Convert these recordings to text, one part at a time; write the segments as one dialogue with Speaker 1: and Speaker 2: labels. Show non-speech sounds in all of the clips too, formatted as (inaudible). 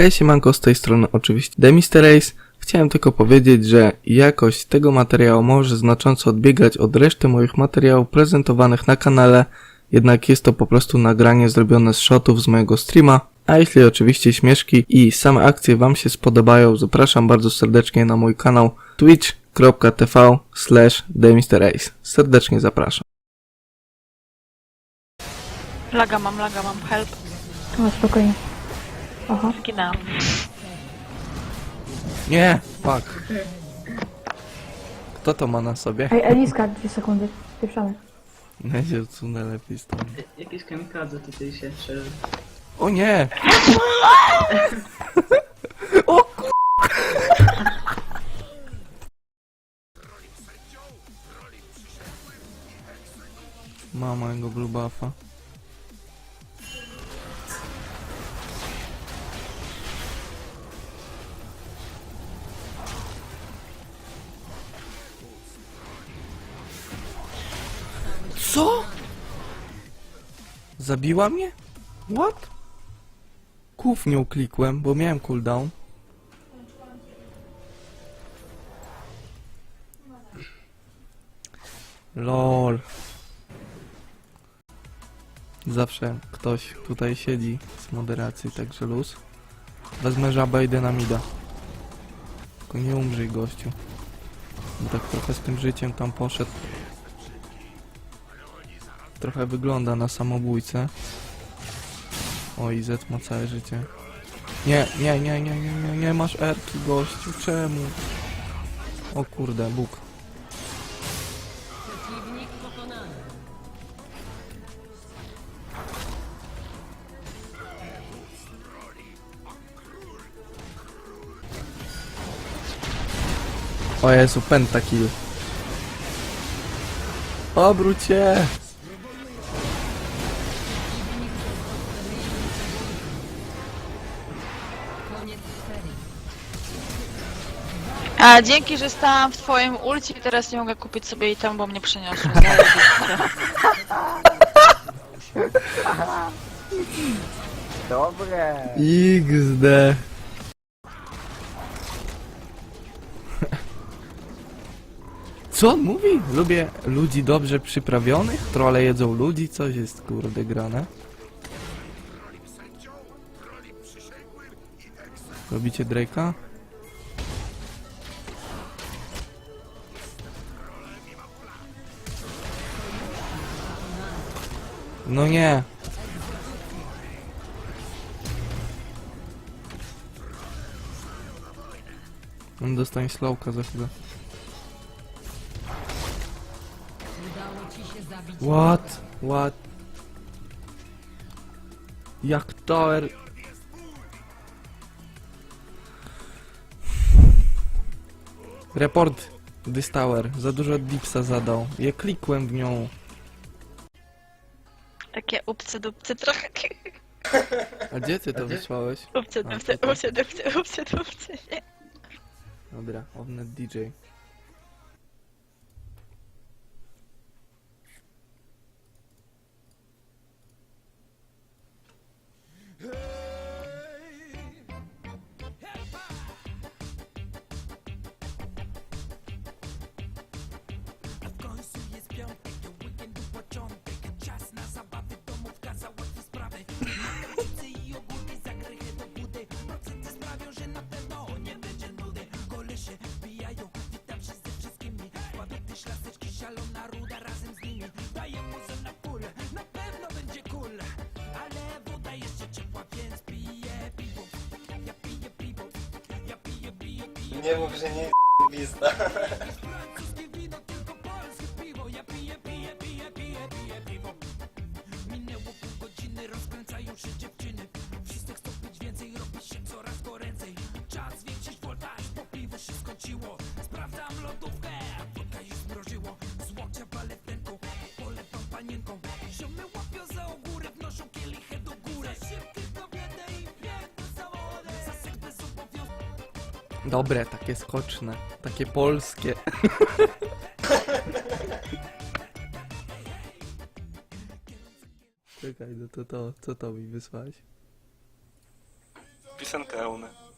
Speaker 1: Hej siemanko, z tej strony oczywiście Demister Ace. Chciałem tylko powiedzieć, że jakość tego materiału może znacząco odbiegać od reszty moich materiałów prezentowanych na kanale, jednak jest to po prostu nagranie zrobione z shotów z mojego streama. A jeśli oczywiście śmieszki i same akcje Wam się spodobają, zapraszam bardzo serdecznie na mój kanał twitch.tv slash. Serdecznie zapraszam.
Speaker 2: Laga mam, laga mam, help.
Speaker 3: No spokojnie. Aha.
Speaker 2: Zginęłam.
Speaker 1: Nie, fuck. Kto to ma na sobie?
Speaker 3: Ej, Eliska, dwie sekundy. Pieprzamy.
Speaker 1: Ja się odsunę lepiej stąd.
Speaker 4: Jakieś kamikadze tutaj się szerzy.
Speaker 1: O nie! (laughs) o ku... Mama jego blue Zabiła mnie? What? Kuf nie uklikłem, bo miałem cooldown. LOL. Zawsze ktoś tutaj siedzi z moderacji, także luz. Wezmę żabę i idę na mida. Tylko nie umrzyj gościu. Bo tak trochę z tym życiem tam poszedł. Trochę wygląda na samobójcę. O, IZ ma całe życie. Nie, nie, nie, nie, nie, nie, nie masz erki, gościu, czemu? O kurde, Bóg. O Jezu, pentakill. Obróć się!
Speaker 2: A dzięki, że stałam w twoim ulcie i teraz nie mogę kupić sobie item, bo mnie przeniosło. (laughs)
Speaker 5: Dobre.
Speaker 1: XD. (laughs) Co on mówi? Lubię ludzi dobrze przyprawionych? Trole jedzą ludzi? Coś jest kurde grane. Robicie Drake'a? No nie. On dostanie slowka za chwilę. What? What? Jak tower... Report this tower. Za dużo dipsa zadał. Ja klikłem w nią.
Speaker 2: Takie upce dupce trochę.
Speaker 1: A gdzie ty to wysłałeś?
Speaker 2: Upce
Speaker 1: A,
Speaker 2: dupce,
Speaker 1: tutaj.
Speaker 2: upce dupce, upce dupce. Nie.
Speaker 1: Dobra, Ownet DJ.
Speaker 5: Nie mów, że nie
Speaker 1: Dobre, takie skoczne. Takie polskie. Czekaj, no to to, co to mi wysłałeś?
Speaker 6: Piosenkę Eunę.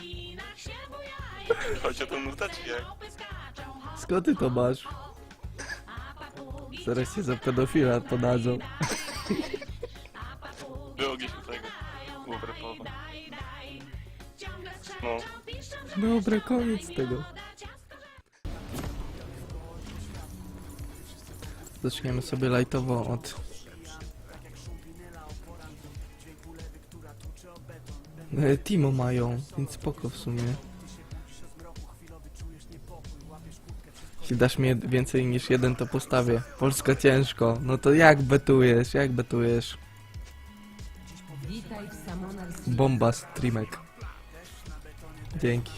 Speaker 7: Linach się bujają.
Speaker 6: Chodzi o tą
Speaker 7: hop,
Speaker 1: Skąd ty to masz? Zaraz cię za pedofila podadzą. Dobra, koniec tego. Zaczniemy sobie lightowo od... E, Timo mają, więc spoko w sumie. Jeśli dasz mi więcej niż jeden, to postawię. Polska ciężko. No to jak betujesz, jak betujesz? Bomba streamek. Dzięki.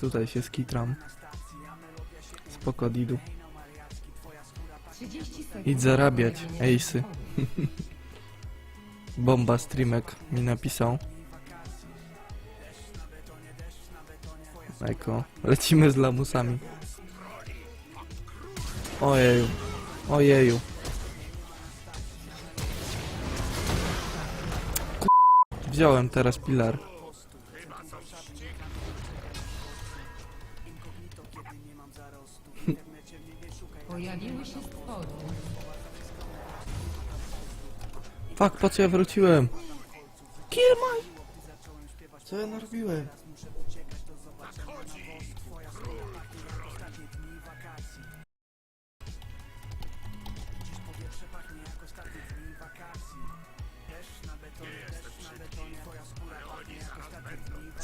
Speaker 1: Tutaj się skitram. Spoko Didu.
Speaker 8: 30 sekund.
Speaker 1: Idź zarabiać, ejsy. (laughs) Bomba streamek mi napisał. Eko. Lecimy z lamusami. Ojeju. Ojeju. Wziąłem teraz pilar.
Speaker 8: Pojawiły się stwory.
Speaker 1: Fuck, po co ja wróciłem? Kill my... Co ja narobiłem?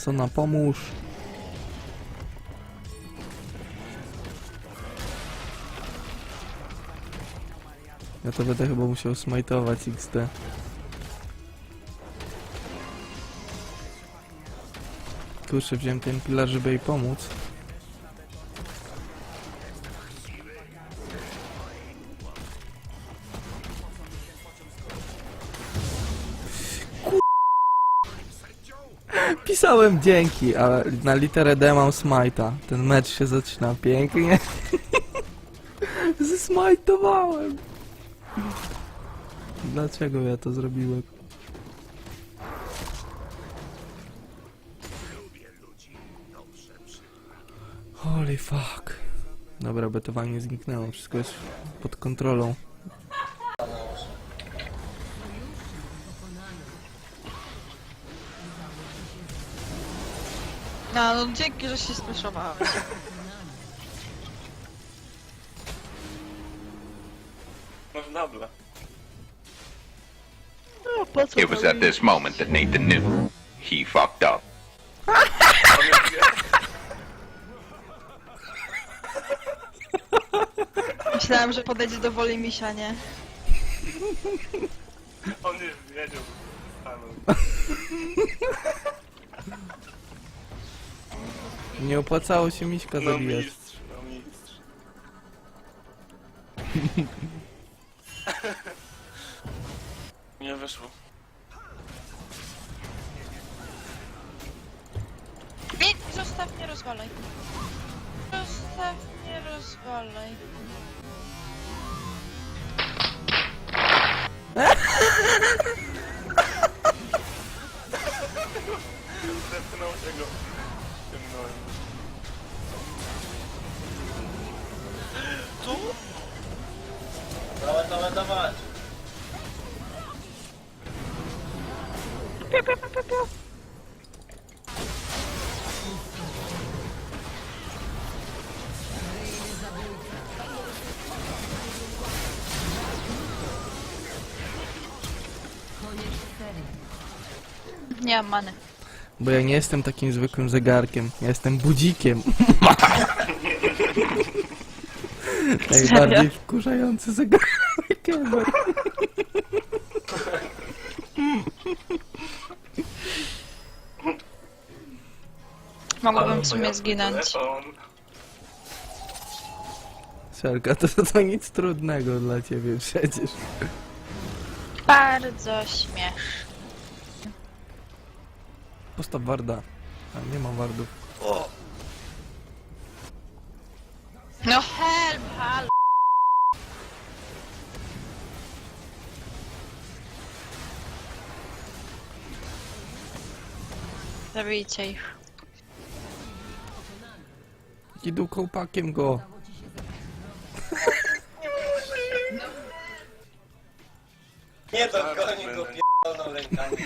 Speaker 1: Sona, pomóż. Ja to będę chyba musiał smajtować XD. Kurczę, wziąłem ten pilar, żeby jej pomóc. Pisałem dzięki, a na literę D mam smajta. Ten mecz się zaczyna pięknie. (laughs) Zesmajtowałem. Dlaczego ja to zrobiłem? Holy fuck. Dobra, betowanie zniknęło, wszystko jest pod kontrolą.
Speaker 2: No, no dzięki, że się spieszowałeś.
Speaker 6: Masz nabla.
Speaker 2: No, po co
Speaker 9: It was at this moment that Nathan knew he fucked up. (laughs)
Speaker 2: Myślałem, że podejdzie do woli misia, nie?
Speaker 6: On już wiedział. Stanął. (laughs)
Speaker 1: Nie opłacało się miśka
Speaker 6: No
Speaker 1: zabijać.
Speaker 6: mistrz, no mistrz. (laughs) Nie wyszło.
Speaker 2: I zostaw mnie rozwalaj. Zostaw mnie rozwalaj. Nie mam many.
Speaker 1: Bo ja nie jestem takim zwykłym zegarkiem, ja jestem budzikiem. (laughs) Najbardziej wkurzający zegarek ever.
Speaker 2: Mogłabym w sumie zginąć.
Speaker 6: Telefon.
Speaker 1: Szelka, to, to nic trudnego dla ciebie przecież.
Speaker 2: Bardzo śmiesz.
Speaker 1: Postaw Warda. A nie ma Wardów.
Speaker 2: No help, hal. Zabijcie ich.
Speaker 1: Idu kołpakiem go.
Speaker 5: Nie dogoni go pierdolną rękami.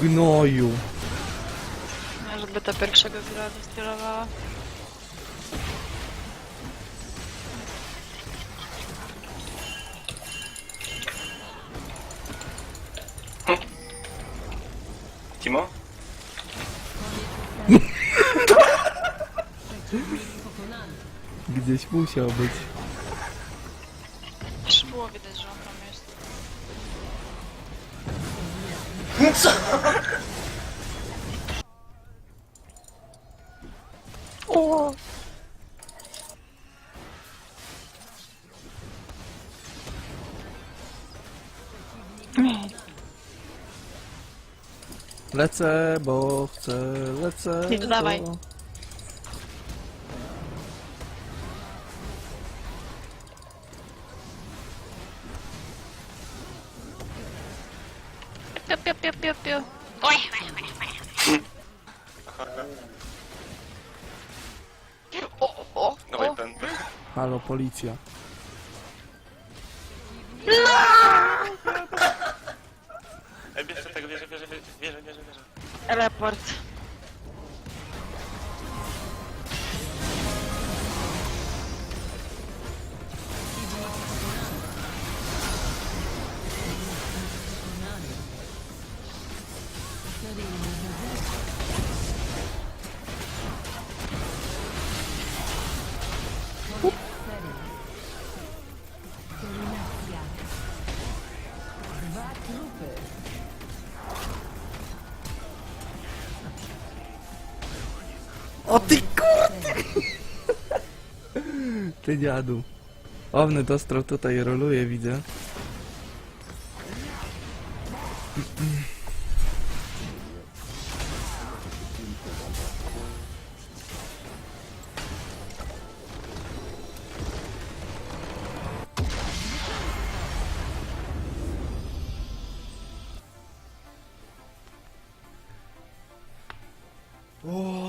Speaker 1: Gnoju.
Speaker 2: Żeby to pierwszego gra wystylowała.
Speaker 6: Timo?
Speaker 1: Gdzieś musiał być.
Speaker 2: Już było widać, że on tam jest.
Speaker 1: Lecę, bo chcę, lecę.
Speaker 2: Nie dodawaj.
Speaker 1: bo-
Speaker 2: Piu, piu, piu, piu, piu. Oj, O, o, o,
Speaker 6: Dawaj pętę.
Speaker 1: Halo, policja. O ty kurde! Ty dziadu. Owny dostrał tutaj roluje, widzę.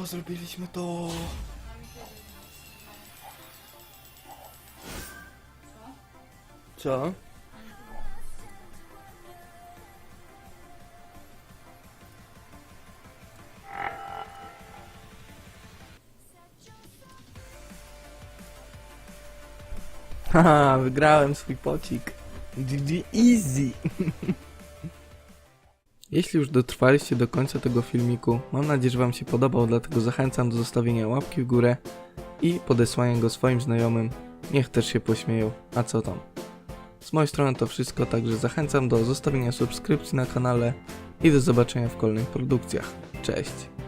Speaker 1: Zrobiliśmy to. Co? Haha, wygrałem swój pocik. GG easy. (laughs) Jeśli już dotrwaliście do końca tego filmiku, mam nadzieję, że Wam się podobał, dlatego zachęcam do zostawienia łapki w górę i podesłania go swoim znajomym. Niech też się pośmieją, a co tam. Z mojej strony to wszystko, także zachęcam do zostawienia subskrypcji na kanale i do zobaczenia w kolejnych produkcjach. Cześć!